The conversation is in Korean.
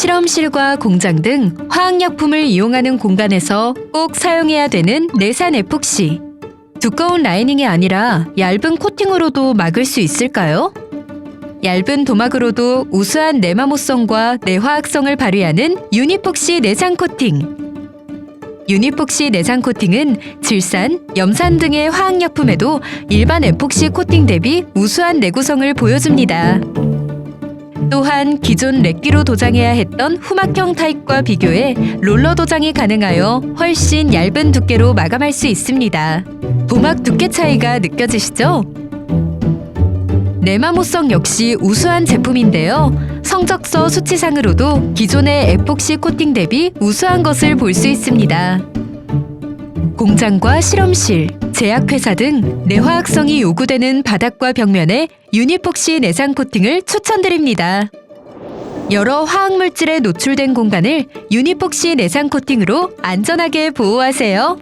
실험실과 공장 등 화학약품을 이용하는 공간에서 꼭 사용해야 되는 내산 에폭시. 두꺼운 라이닝이 아니라 얇은 코팅으로도 막을 수 있을까요? 얇은 도막으로도 우수한 내마모성과 내화학성을 발휘하는 유니폭시 내산 코팅. 유니폭시 내산 코팅은 질산, 염산 등의 화학약품에도 일반 에폭시 코팅 대비 우수한 내구성을 보여줍니다. 또한 기존 렉기로 도장해야 했던 후막형 타입과 비교해 롤러 도장이 가능하여 훨씬 얇은 두께로 마감할 수 있습니다. 도막 두께 차이가 느껴지시죠? 네마모성 역시 우수한 제품인데요. 성적서 수치상으로도 기존의 에폭시 코팅 대비 우수한 것을 볼 수 있습니다. 공장과 실험실, 제약회사 등 내화학성이 요구되는 바닥과 벽면에 유니폭시 내상 코팅을 추천드립니다. 여러 화학물질에 노출된 공간을 유니폭시 내상 코팅으로 안전하게 보호하세요.